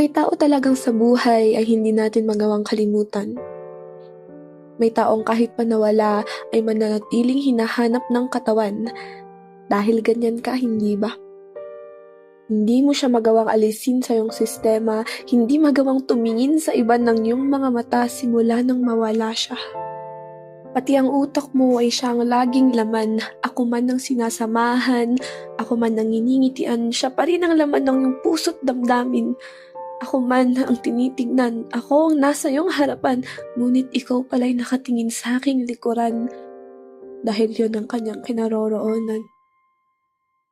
May tao talagang sa buhay ay hindi natin magawang kalimutan. May taong kahit pa nawala ay mananatiling hinahanap ng katawan. Dahil ganyan ka, hindi ba? Hindi mo siya magawang alisin sa iyong sistema, hindi magawang tumingin sa iba ng iyong mga mata simula nang mawala siya. Pati ang utak mo ay siyang laging laman, ako man ang sinasamahan, ako man ang iningitian, siya pa rin ang laman ng iyong puso't damdamin. Ako man ang tinitignan, ako ang nasa iyong harapan, ngunit ikaw pala'y nakatingin sa aking likuran. Dahil yon ang kanyang kinaroroonan.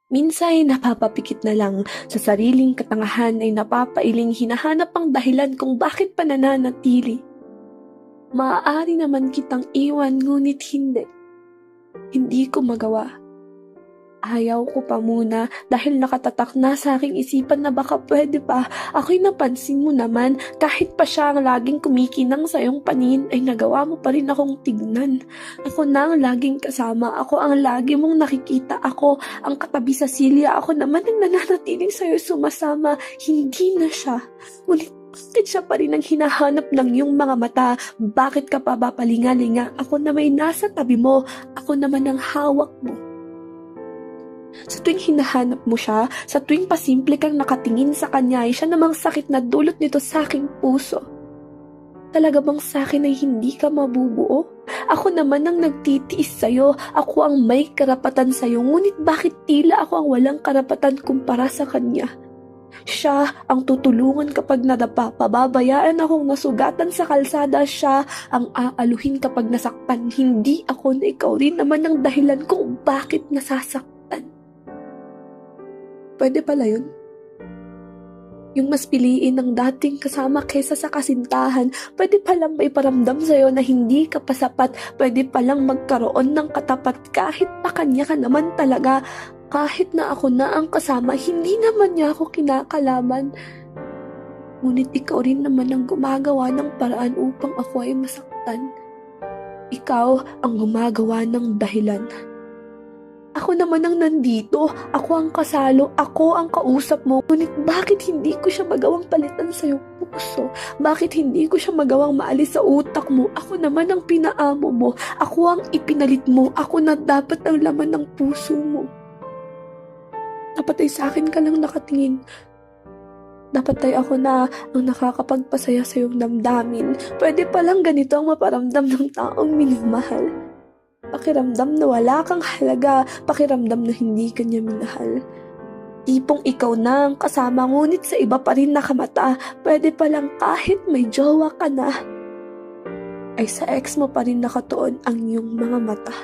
Minsay napapapikit na lang sa sariling katangahan ay napapailing hinahanap ang dahilan kung bakit pa nananatili. Maaari naman kitang iwan ngunit hindi. Hindi ko magawa. Ayaw ko pa muna dahil nakatatak na sa aking isipan na baka pwede pa. Ako'y napansin mo naman kahit pa siya ang laging kumikinang sa iyong paningin ay nagawa mo pa rin akong tignan. Ako na ang laging kasama. Ako ang lagi mong nakikita. Ako ang katabi sa silya. Ako naman ang nananatiling sa iyo sumasama. Hindi na siya. Ngunit bakit siya pa rin ang hinahanap ng iyong mga mata? Bakit ka pa ba palingalinga? Ako na may nasa tabi mo. Ako naman ang hawak mo. Sa tuwing hinahanap mo siya, sa tuwing pasimple kang nakatingin sa kanya, ay siya namang sakit na dulot nito sa aking puso. Talaga bang sa akin ay hindi ka mabubuo? Ako naman ang nagtitiis sa'yo, ako ang may karapatan sa'yo, ngunit bakit tila ako ang walang karapatan kumpara sa kanya? Siya ang tutulungan kapag nadapa, pababayaan akong nasugatan sa kalsada, siya ang aaluhin kapag nasaktan, hindi ako na ikaw rin naman ang dahilan kung bakit nasasaktan. Pwede pala yun. Yung mas piliin ng dating kasama kesa sa kasintahan, pwede palang may paramdam sa'yo na hindi ka pasapat, pwede palang magkaroon ng katapat kahit pa kanya ka naman talaga, kahit na ako na ang kasama, hindi naman niya ako kinakalaman. Ngunit ikaw rin naman ang gumagawa ng paraan upang ako ay masaktan. Ikaw ang gumagawa ng dahilan. Ako naman ang nandito, ako ang kasalo, ako ang kausap mo. Ngunit bakit hindi ko siya magawang palitan sa iyong puso? Bakit hindi ko siya magawang maalis sa utak mo? Ako naman ang pinaamo mo, ako ang ipinalit mo, ako na dapat ang laman ng puso mo. Dapat ay sa akin ka lang nakatingin. Dapat ay ako na ang nakakapagpasaya sa iyong damdamin. Pwede palang ganito ang maparamdam ng taong minamahal. Pakiramdam na wala kang halaga, pakiramdam na hindi ka niya minahal. Tipong ikaw na ang kasama ngunit sa iba pa rin nakamata, pwede palang kahit may jowa ka na, ay sa ex mo pa rin nakatuon ang iyong mga mata.